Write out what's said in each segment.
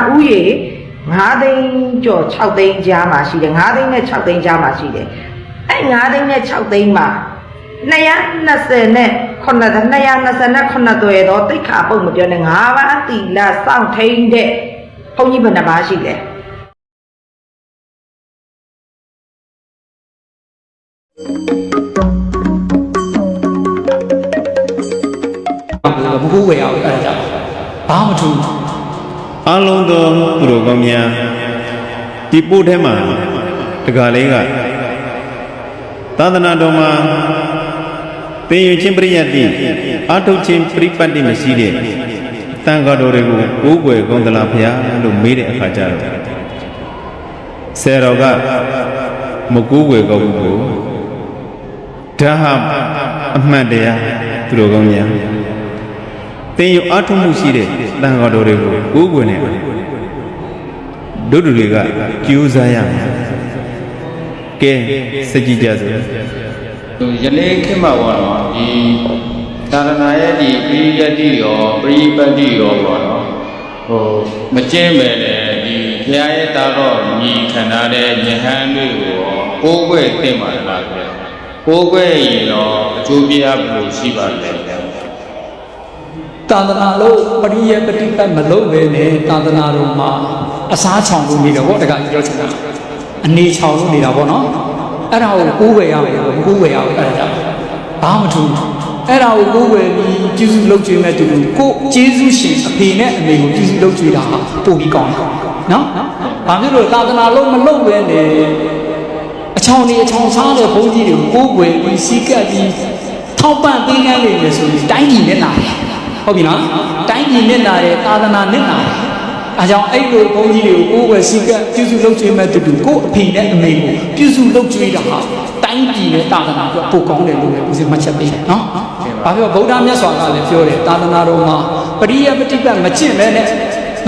ဥယေ9သိန်းကျော်6သိန်းကြားမှာရှိတယ်9သိန်းနဲ့6သိန်းကြားမှာရှိတယ်အဲ့9သိန်းနဲ့6သိန်းမှာ220နဲ့9 229သွယ်တော့တိတ်ခါပုတ်မပြောနဲ့9ပါးတီလာစောင့်ထိန်တဲ့ဘုန်းကြီးဘယ်နှပါးရှိလဲမဟုတ်ဝယ်ရဘူးအဲ့ဒါကြောင့်ဘာမှမထူး အလုံးသောသူတော်ကောင်းများဒီပို့ထဲမှာတကားလေးကသာသနာတော်မှာသင်ယူခြင်းပရိယတ်တိအာထုတ်ခြင်းပရိပတ်တိမရှိတဲ့တန်ဃာတော်တွေကိုကိုးကွယ်ကောင်းသလားဖျားလို့မေးတဲ့အခါကျတော့ဆရာတော်ကမကိုးကွယ်ကောင်းဘူးကိုဒါဟာအမှန်တရားသူတော်ကောင်းများသင်ယူအာထုတ်မှုရှိတဲ့ တန်ဃာတော်တွေကိုကိုးကွယ်နေတယ်ဒုဒ္ဓတွေကကြိုးစားရမယ်ကဲစကြည်ကြစို့ယနေ့ခေတ်မှာပေါ့နော်ဒီသာသနာရဲ့ဒီပရိယတ္တိရောပရိပတ်တိရောပေါ့နော်ဟိုမကျင်းပဲလေဒီဘုရားရဲ့တာတော့ညီခံထားတဲ့ယဟန်တွေကိုရောကိုးကွယ်သင့်ပါလားဗျာကိုးကွယ်ရင်တော့အကျိုးပြရဘယ်လိုရှိပါလဲဗျာ သာသနာလို့ပရိယပฏิပတ်မလုပ်ပဲနဲ့သာသနာတော်မှာအစားချောင်လို့နေတယ်ဗောတခါပြောချင်တာအနေချောင်လို့နေတာဗောနော်အဲ့ဒါကိုကိုးဝယ်ရမယ်မကိုးဝယ်ရဘူးအဲ့ဒါကြောင့်ဘာမှမထူးအဲ့ဒါကိုကိုးဝယ်ပြီးကျေးဇူးလုပ်ခြင်းမဲ့တူတူကိုကျေးဇူးရှင်အဖေနဲ့အမေကိုကျေးဇူးလုပ်ကြတာဟာပို့ပြီးကောင်းတယ်နော်ဘာဖြစ်လို့သာသနာလို့မလုပ်ပဲနဲ့အချောင်ဒီအချောင်စားတဲ့ဘုန်းကြီးတွေကိုကိုးဝယ်ပြီးစီးကပ်ပြီးထောက်ပံ့ပေးကမ်းနေတယ်ဆိုရင်တိုင်းပြည်နဲ့လာတယ် ဟုတ်ပြီနော်တိုင်းပြည်နဲ့လာတယ်သာသနာနဲ့လာတယ်အဲကြောင့်အဲ့လိုဘုန်းကြီးတွေကိုကိုယ်ဝယ်စီကပ်ပြုစုလုပ်ကျွေးမဲ့တူတူကိုယ့်အဖေနဲ့အမေကိုပြုစုလုပ်ကျွေးတာဟာတိုင်းပြည်နဲ့သာသနာအတွက်ပိုကောင်းတယ်လို့လည်းဦးဇင်းမှတ်ချက်ပေးတယ်နော်။ဘာဖြစ်လို့ဗုဒ္ဓမြတ်စွာကလည်းပြောတယ်သာသနာတော်မှာပရိယပฏิပတ်မကျင့်ပဲနဲ့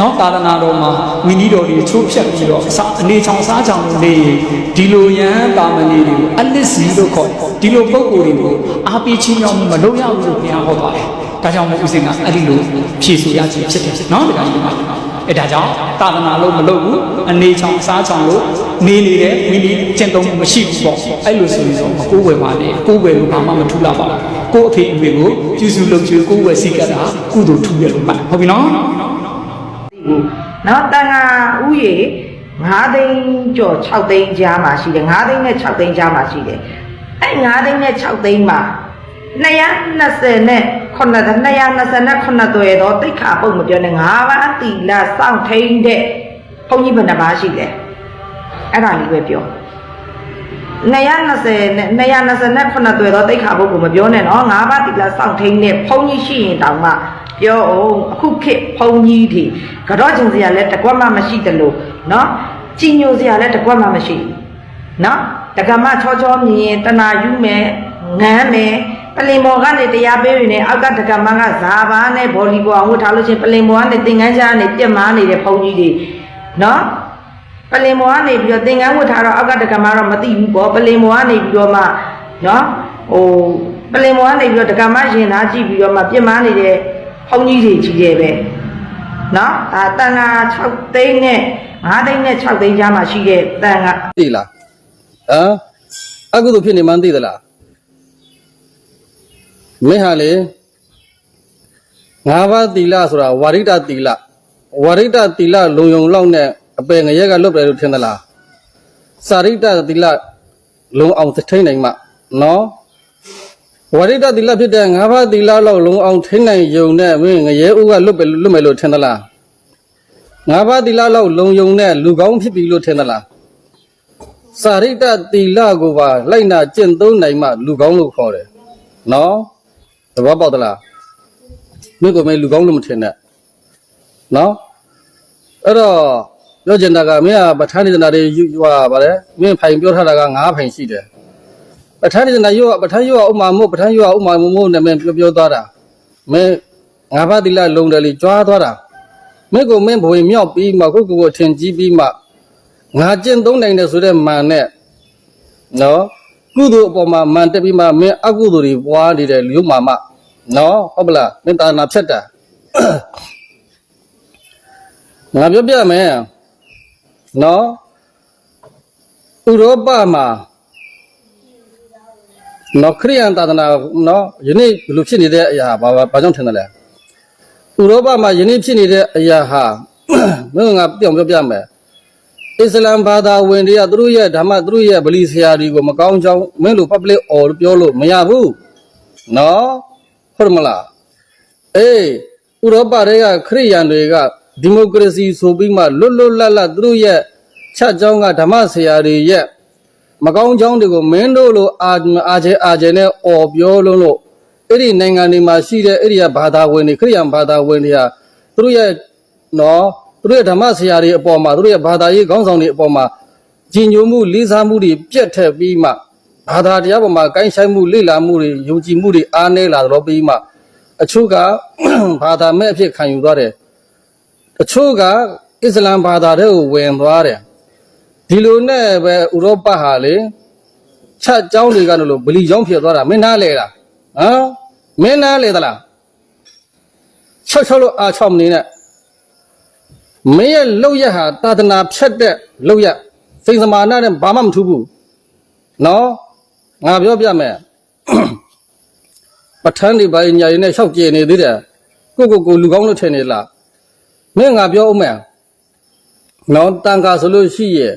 နော်သာသနာတော်မှာမိနီတော်တွေချိုးဖြတ်ပြီးတော့အစာအနေချောင်စားချောင်လို့နေရင်ဒီလိုရန်တာမဏေတွေကိုအလစ်စီလို့ခေါ်တယ်ဒီလိုပုံကိုယ်တွေကိုအားပေးချင်းကြောင့်မလုပ်ရဘူးလို့ဘုရားဟောပါတယ်။ ဒါကြောင့်မို့ဦးစင်ကအဲ့ဒီလိုဖြည့်ဆူရခြင်းဖြစ်တယ်နော်ဒါကြောင့်အဲ့ဒါကြောင့်သာသနာလို့မလုပ်ဘူးအနေချောင်အစားချောင်လို့နေနေတဲ့ဝိနည်းကျင့်သုံးမှုမရှိဘူးပေါ့အဲ့လိုဆိုရင်တော့မကိုးဝယ်ပါနဲ့ကိုးဝယ်လို့ဘာမှမထူလာပါဘူးကိုးအဖေအမေကိုကျူးစုလုပ်ကျူးကိုးဝယ်စီကတာကုသိုလ်ထူရလို့မှတ်ဟုတ်ပြီနော်နော်တန်ခါဥယေ9သိန်းကျော်6သိန်းကြားမှာရှိတယ်9သိန်းနဲ့6သိန်းကြားမှာရှိတယ်အဲ့9သိန်းနဲ့6သိန်းမှာ220နဲ့ 229သွယ်တော့တိတ်ခါပုတ်မပြောနဲ့9ပါးတီလာစောင့်ထိန်တဲ့ဘုန်းကြီးဘယ်နှပါးရှိလဲအဲ့ဒါလေးပဲပြော220နဲ့229သွယ်တော့တိတ်ခါပုတ်ကိုမပြောနဲ့နော်9ပါးတီလာစောင့်ထိန်တဲ့ဘုန်းကြီးရှိရင်တောင်မှပြောအောင်အခုခေတ်ဘုန်းကြီးတွေကတော့ကျင်စရာလဲတကွက်မှမရှိတယ်လို့နော်ကြည်ညိုစရာလဲတကွက်မှမရှိဘူးနော်တက္ကမချောချောမြင်ရင်တနာယူမယ် ငမ်းမယ်ပလင်မော်ကနေတရားပေးနေအောက်ကတက္ကမကဇာဘာနဲ့ဘောလီဘောအောင်ဝတ်ထားလို့ချင်းပလင်မော်ကနေသင်္ကန်းချာကနေပြက်မားနေတဲ့ဘုန်းကြီးတွေနော်ပလင်မော်ကနေပြီးတော့သင်္ကန်းဝတ်ထားတော့အောက်ကတက္ကမတော့မသိဘူးပေါ့ပလင်မော်ကနေပြီးတော့မှနော်ဟိုပလင်မော်ကနေပြီးတော့တက္ကမရင်သားကြည့်ပြီးတော့မှပြစ်မားနေတဲ့ဘုန်းကြီးတွေကြီးတယ်ပဲနော်ဒါတန်ခါ6သိန်းနဲ့5သိန်းနဲ့6သိန်းကြားမှာရှိတဲ့တန်ခါသိလားဟမ်အကုသိုလ်ဖြစ်နေမှန်းသိသလား မင်းဟာလေငါးပါးသီလဆိုတာဝါရိတသီလဝါရိတသီလလုံယုံလောက်နဲ့အပယ်ငရဲကလွတ်တယ်လို့ထင်သလားစာရိတသီလလုံအောင်ထိန်းနိုင်မှနော်ဝါရိတသီလဖြစ်တဲ့ငါးပါးသီလလောက်လုံအောင်ထိန်းနိုင်ယုံနဲ့မင်းငရဲဥကလွတ်ပဲလွတ်မယ်လို့ထင်သလားငါးပါးသီလလောက်လုံယုံနဲ့လူကောင်းဖြစ်ပြီလို့ထင်သလားစာရိတ္တသီလကိုပါလိုက်နာကျင့်သုံးနိုင်မှလူကောင်းလို့ခေါ်တယ်နော် သဘောပေါက်သလားမင်းကမင်းလူကောင်းလို့မထင်နဲ့နော်အဲ့တော့ပြောချင်တာကမင်းကပဋ္ဌာန်းဒေသနာတွေယူဟာဗါလဲမင်းဖိုင်ပြောထားတာက၅ဖိုင်ရှိတယ်ပဋ္ဌာန်းဒေသနာယူကပဋ္ဌာန်းယူကဥမာမို့ပဋ္ဌာန်းယူကဥမာမို့မို့နဲ့မင်းပြောပြောသွားတာမင်းငါးပါးသီလလုံတယ်လေကြွားသွားတာမင်းကမင်းဘဝင်မြောက်ပြီးမှကိုယ့်ကိုယ်ကိုထင်ကြီးပြီးမှငါကျင့်သုံးနိုင်တယ်ဆိုတဲ့မာန်နဲ့နော် ကုသိုလ်အပေါ်မှာမာန်တက်ပြီးမှမင်းအကုသိုလ်တွေပွားနေတယ်လူမာမနော်ဟုတ်ပလားမင်းတာနာဖြတ်တာငါပြောပြမယ်နော်ဥရောပမှာနော်ခရိယန်သာသနာနော်ယနေ့ဘယ်လိုဖြစ်နေတဲ့အရာဘာဘာကြောင့်ထင်တယ်လဲဥရောပမှာယနေ့ဖြစ်နေတဲ့အရာဟာမင်းကငါပြောင်းပြောပြမယ် အစ္စလမ်ဘာသာဝင်တွေကသူတို့ရဲ့ဓမ္မသူတို့ရဲ့ဗလီဆရာတွေကိုမကောင်းကြောင်းမင်းတို့ public or ပြောလို့မရဘူးနော်ဟုတ်မလားအေးဥရောပတွေကခရိယန်တွေကဒီမိုကရေစီဆိုပြီးမှလွတ်လွတ်လပ်လပ်သူတို့ရဲ့ချက်ကြောင်းကဓမ္မဆရာတွေရဲ့မကောင်းကြောင်းတွေကိုမင်းတို့လိုအာအာကျဲအာကျဲနဲ့អော်ပြောလုံးလို့အဲ့ဒီနိုင်ငံတွေမှာရှိတဲ့အဲ့ဒီကဘာသာဝင်တွေခရိယန်ဘာသာဝင်တွေကသူတို့ရဲ့နော် သူတို့ရဲ့ဓမ္မဆရာတွေအပေါ်မှာသူတို့ရဲ့ဘာသာရေးခေါင်းဆောင်တွေအပေါ်မှာကြည်ညိုမှုလေးစားမှုတွေပြတ်ထက်ပြီးမှဘာသာတရားပေါ်မှာကိုင်းဆိုင်မှုလေ့လာမှုတွေယုံကြည်မှုတွေအားနည်းလာတော့ပြီးမှ အချို့က ဘာသာမဲ့အဖြစ်ခံယူသွားတယ်အချို့ကအစ္စလမ်ဘာသာတွေကိုဝင်သွားတယ်ဒီလိုနဲ့ပဲဥရောပဟာလေချက်เจ้าတွေကလို့ဗလီเจ้าဖြစ်သွားတာမင်းနားလေလားဟမ်မင်းနားလေသလားချောက်ချောက်လို့အာချောက်မနေနဲ့ မင်းရဲ့လောက်ရဟာသာသနာဖြတ်တဲ့လောက်ရစိန်စမာနာနဲ့ဘာမှမထူးဘူးနော်ငါပြောပြမယ်ပဋ္ဌာန်းတွေဘာညာရည်နဲ့ရှောက်ကြည်နေသေးတယ်ကိုကိုကိုလူကောင်းလို့ထင်နေလားမင်းငါပြောဦးမယ်နော်တန်ခါဆိုလို့ရှိရဲ့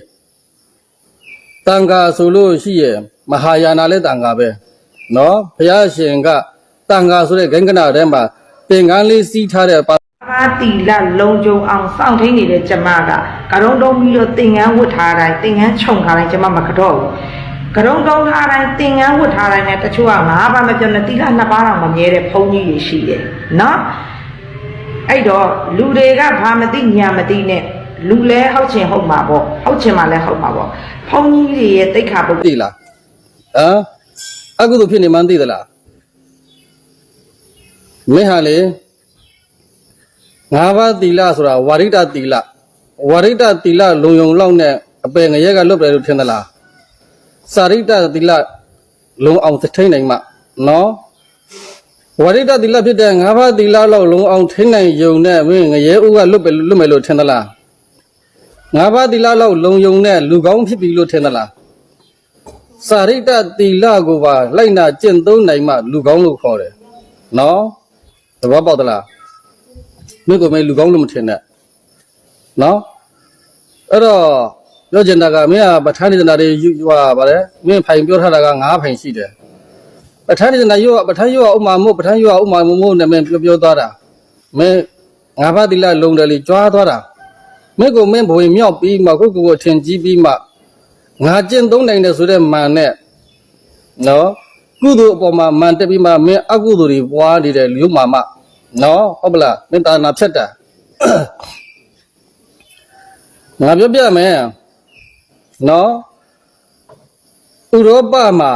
တန်ခါဆိုလို့ရှိရဲ့မဟာယာနာလည်းတန်ခါပဲနော်ဘုရားရှင်ကတန်ခါဆိုတဲ့ဂင်္ဂနာထဲမှာသင်္ကန်းလေးစီးထားတဲ့ပါဘာ တီလလုံကြုံအောင်စောင့်ထိန်နေတဲ့ကျမကကရုံတုံးပြီးတော့တင်ငန်းဝတ်ထားတိုင်းတင်ငန်းခြုံထားတိုင်းကျမမကတော့ဘူးကရုံတုံးထားတိုင်းတင်ငန်းဝတ်ထားတိုင်းနဲ့တချို့ကငါးပါးမပြောနဲ့တီလနှစ်ပါးတော့မမြဲတဲ့ဘုန်းကြီးတွေရှိတယ်နော်အဲ့တော့လူတွေကဘာမသိညာမသိနဲ့လူလဲဟုတ်ချင်ဟုတ်မှာပေါ့ဟုတ်ချင်မှလည်းဟုတ်မှာပေါ့ဘုန်းကြီးတွေရဲ့တိတ်ခါပုတ်သိလားဟမ်အကုသိုလ်ဖြစ်နေမှန်းသိသလားမင်းဟာလေ ငါးပါးသီလဆိုတာဝါရိတသီလဝါရိတသီလလုံယုံလောက်နဲ့အပယ်ငရက်ကလွတ်တယ်လို့ထင်သလားစာရိတသီလလုံအောင်ထိန်နိုင်မှနော်ဝါရိတသီလဖြစ်တဲ့ငါးပါးသီလလောက်လုံအောင်ထိန်နိုင်ယုံနဲ့မင်းငရဲဥကလွတ်ပဲလွတ်မယ်လို့ထင်သလားငါးပါးသီလလောက်လုံယုံနဲ့လူကောင်းဖြစ်ပြီလို့ထင်သလားစာရိတ္တသီလကိုပါလိုက်နာကျင့်သုံးနိုင်မှလူကောင်းလို့ခေါ်တယ်နော်သဘောပေါက်သလား မင်းကမင်းလူကောင်းလို့မထင်နဲ့နော်အဲ့တော့ပြောချင်တာကမင်းကပဋ္ဌာန်းဒေသနာတွေယူဟာဗါလဲမင်းဖိုင်ပြောထားတာက၅ဖိုင်ရှိတယ်ပဋ္ဌာန်းဒေသနာယူပဋ္ဌာန်းယူဥမာမို့ပဋ္ဌာန်းယူဥမာမို့နဲ့မင်းပြောပြောသွားတာမင်းငါးပါးသီလလုံတယ်လေကြွားသွားတာမင်းကမင်းဘဝင်မြောက်ပြီးမှကိုယ့်ကိုယ်ကိုအထင်ကြီးပြီးမှငါကျင့်သုံးနိုင်တယ်ဆိုတဲ့မာနဲ့နော်ကုသိုလ်အပေါ်မှာမန်တက်ပြီးမှမင်းအကုသိုလ်တွေပွားနေတဲ့လူမာမ နော်ဟုတ်ပလားမင်းတာနာဖြတ်တာငါပြောပြမယ်နော်ဥရောပမှာ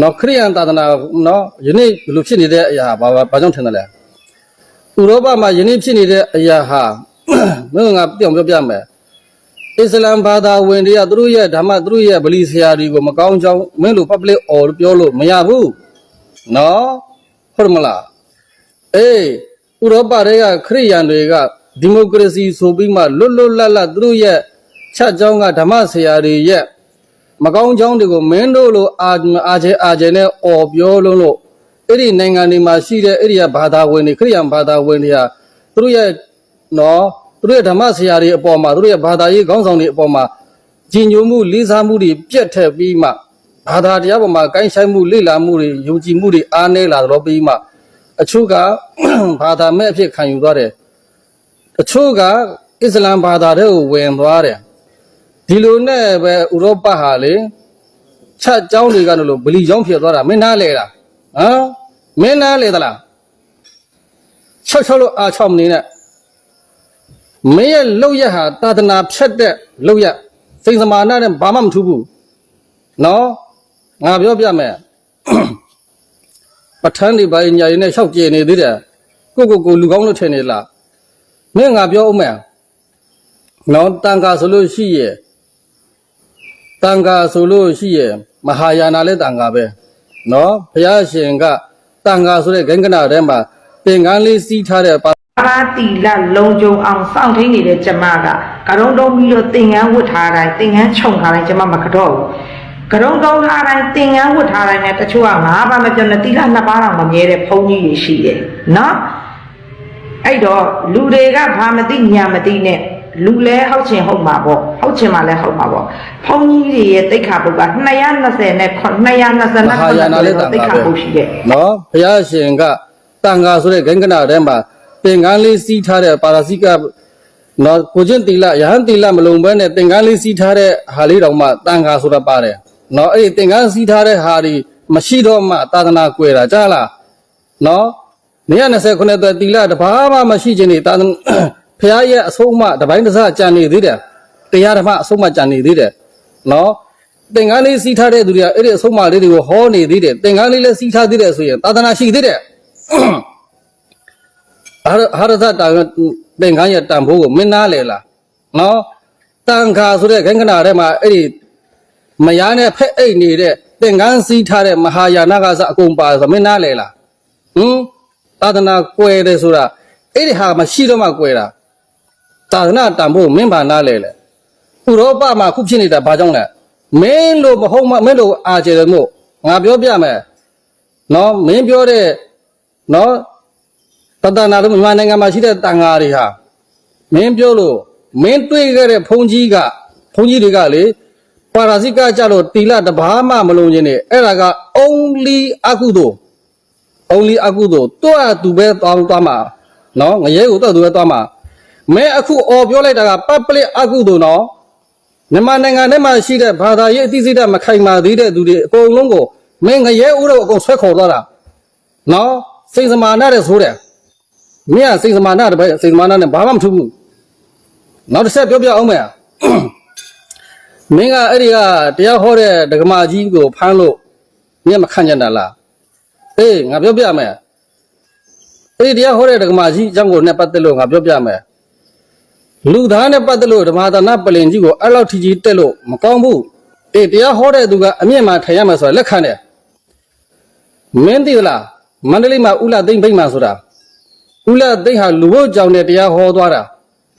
နော်ခရိယန်သာသနာနော်ယနေ့ဘယ်လိုဖြစ်နေတဲ့အရာဘာဘာဘာကြောင့်ထင်တယ်လဲဥရောပမှာယနေ့ဖြစ်နေတဲ့အရာဟာမင်းကငါပြောင်းပြောပြမယ်အစ္စလမ်ဘာသာဝင်တွေကသူတို့ရဲ့ဓမ္မသူတို့ရဲ့ဗလီဆရာတွေကိုမကောင်းကြောင်းမင်းတို့ public or ပြောလို့မရဘူးနော် ဟုတ်မလားအေးဥရောပတွေကခရိယန်တွေကဒီမိုကရေစီဆိုပြီးမှလွတ်လွတ်လပ်လပ်သူတို့ရဲ့ချက်ကြောင်းကဓမ္မဆရာတွေရဲ့မကောင်းကြောင်းတွေကိုမင်းတို့လိုအာအာကျဲအာကျဲနဲ့អော်ပြောလုံးလို့အဲ့ဒီနိုင်ငံတွေမှာရှိတဲ့အဲ့ဒီကဘာသာဝင်တွေခရိယန်ဘာသာဝင်တွေကသူတို့ရဲ့နော်သူတို့ရဲ့ဓမ္မဆရာတွေအပေါ်မှာသူတို့ရဲ့ဘာသာရေးခေါင်းဆောင်တွေအပေါ်မှာကြည်ညိုမှုလေးစားမှုတွေပြတ်ထက်ပြီးမှ ဘာသာတရားပေါ်မှာကိုင်းဆိုင်မှုလေ့လာမှုတွေယုံကြည်မှုတွေအားနည်းလာတော့ပြီးမှအချို့က ဘာသာမဲ့အဖြစ်ခံယူသွားတယ်အချို့ကအစ္စလမ်ဘာသာတွေကိုဝင်သွားတယ်ဒီလိုနဲ့ပဲဥရောပဟာလေချက်เจ้าတွေကလို့ဗလီเจ้าဖြစ်သွားတာမင်းနားလေလားဟမ်မင်းနားလေသလားချောက်ချောက်လို့အာချောက်မနေနဲ့ မင်းရဲ့လောက်ရဟာသာသနာဖြတ်တဲ့လောက်ရစိန်စမာနာနဲ့ဘာမှမထူးဘူးနော် ငါပြောပြမယ်ပဋ္ဌာန်းတွေဘာညာရည်နဲ့ရှောက်ကြည်နေသေးတယ်ကိုကိုကိုလူကောင်းလို့ထင်နေလားမင်းငါပြောဦးမယ်နော်တန်ခါဆိုလို့ရှိရဲ့တန်ခါဆိုလို့ရှိရဲ့မဟာယာနာလည်းတန်ခါပဲနော်ဘုရားရှင်ကတန်ခါဆိုတဲ့ဂင်္ဂနာထဲမှာသင်္ကန်းလေးစီးထားတဲ့ပါပါတိလလုံကြုံအောင်စောင့်ထိန်နေတဲ့ကျမကကရုံတုံးပြီးတော့သင်္ကန်းဝတ်ထားတိုင်းသင်္ကန်းခြုံထားတိုင်းကျမမကတော့ဘူး ကရုံတုံးထားတိုင်းသင်္ကန်းဝတ်ထားတိုင်းနဲ့တချို့ကငါးပါးမပြောနဲ့တိလနှစ်ပါးတော့မမြဲတဲ့ဘုန်းကြီးတွေရှိတယ်နော်အဲ့တော့လူတွေကဘာမသိညာမသိနဲ့လူလဲဟုတ်ချင်ဟုတ်မှာပေါ့ဟုတ်ချင်မှလည်းဟုတ်မှာပေါ့ဘုန်းကြီးတွေရဲ့တိတ်ခါပုတ်က220နဲ့220မဟာယာနာလေးတန်တိတ်ခါခါပဲပုတ်ရှိတယ်နော်ဘုရားရှင်ကတန်ခါဆိုတဲ့ဂင်္ဂနာထဲမှာသင်္ကန်းလေးစီးထားတဲ့ပါရစိကနော်ကိုချင်းတီလယဟန်တီလမလုံဘဲနဲ့သင်္ကန်းလေးစီးထားတဲ့ဟာလေးတောင်မှတန်ခါဆိုတာပါတယ် နော်အဲ့ဒီသင်္ကန်းစီးထားတဲ့ဟာဒီမရှိတော့မှသာသနာကွယ်တာကြားလားနော်120ခုနှစ်သက်တီလတဘာမှမရှိခြင်းနေသာသနာဘုရားရဲ့အဆုံးအမတစ်ပိုင်းတစ်စကြံနေသေးတယ်တရားဓမ္မအဆုံးအမကြံနေသေးတယ်နော်သင်္ကန်းလေးစီးထားတဲ့သူတွေကအဲ့ဒီအဆုံးအမလေးတွေကိုဟောနေသေးတယ်သင်္ကန်းလေးလည်းစီးထားသေးတယ်ဆိုရင်သာသနာရှိသေးတယ်ဟာရဟာရသတာသင်္ကန်းရဲ့တန်ဖိုးကိုမင်းနာလေလားနော်တန်ခါဆိုတဲ့ခိုင်ခဏထဲမှာအဲ့ဒီ မယားနဲ့ဖက်အိတ်နေတဲ့သင်္ကန်းစီးထားတဲ့မဟာယာနကစအကုန်ပါဆိုမင်းနာလေလားဟင်သာသနာကွယ်တယ်ဆိုတာအဲ့ဒီဟာမရှိတော့မှကွယ်တာသာသနာတန်ဖိုးမင်းပါနာလေလေဥရောပမှာခုဖြစ်နေတာဘာကြောင့်လဲမင်းလို့မဟုတ်မမင်းလို့အာကျတယ်မို့ငါပြောပြမယ်နော်မင်းပြောတဲ့နော်တတနာတို့မြန်မာနိုင်ငံမှာရှိတဲ့တန်ဃာတွေဟာမင်းပြောလို့မင်းတွေ့ခဲ့တဲ့ဘုန်းကြီးကဘုန်းကြီးတွေကလေ ပါရာဇိကကြလို့တီလတဘာမှမလုံးခြင်းနဲ့အဲ့ဒါက only အကုသို့ only အကုသို့တွတ်သူပဲတောင်းသွားမှာနော်ငရဲကိုတွတ်သူပဲသွားမှာမင်းအခုអော်ပြောလိုက်တာက public အကုသို့နော်မြန်မာနိုင်ငံထဲမှာရှိတဲ့ဘာသာရေးအသိစိတ်ဓာတ်မခိုင်မာသေးတဲ့သူတွေအကုန်လုံးကိုမင်းငရဲဥတော့အကုန်ဆွဲခေါ်သွားတာနော်စိတ်စမာနတဲ့ဆိုတဲ့မင်းကစိတ်စမာနတပည့်စိတ်စမာနနဲ့ဘာမှမထူးဘူးနောက်တစ်ဆက်ပြောပြအောင်မယ် မင်းကအဲ့ဒီကတရားဟောတဲ့ဒကမာကြီးကိုဖမ်းလို့မင်းမခံကြတာလားအေးငါပြောပြမယ်အဲ့ဒီတရားဟောတဲ့ဒကမာကြီးအကြောင်းကိုနဲ့ပတ်သက်လို့ငါပြောပြမယ်လူသားနဲ့ပတ်သက်လို့ဓမ္မဒါနပလင်ကြီးကိုအဲ့လောက်ထီကြီးတက်လို့မကောင်းဘူးအေးတရားဟောတဲ့သူကအမြင့်မှထိုင်ရမယ်ဆိုတာလက်ခံတယ်မင်းသိသလားမန္တလေးမှာဥလာသိမ့်ဗိမ့်မှာဆိုတာဦးလသိဟာလူဖို့ကြောင့်နဲ့တရားဟောသွားတာ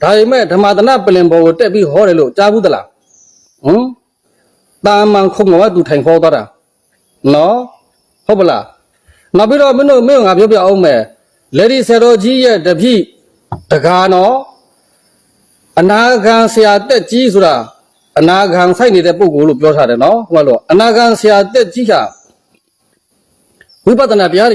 ဒါပေမဲ့ဓမ္မသနပလင်ဘောကိုတက်ပြီးဟောတယ်လို့ကြားဘူးသလား ဟမ်တာမန်ခုံကသူထိုင်ဟောသွားတာနော်ဟုတ်ပလားနောက်ပြီးတော့မင်းတို့မင်းတို့ငါပြောပြအောင်မယ်လေဒီဆယ်တော်ကြီးရဲ့တပည့်တကားနော်အနာဂံဆရာတက်ကြီးဆိုတာအနာဂံဆိုင်နေတဲ့ပုဂ္ဂိုလ်လို့ပြောထားတယ်နော်ဟုတ်လားအနာဂံဆရာတက်ကြီးဟာဝိပဿနာတရား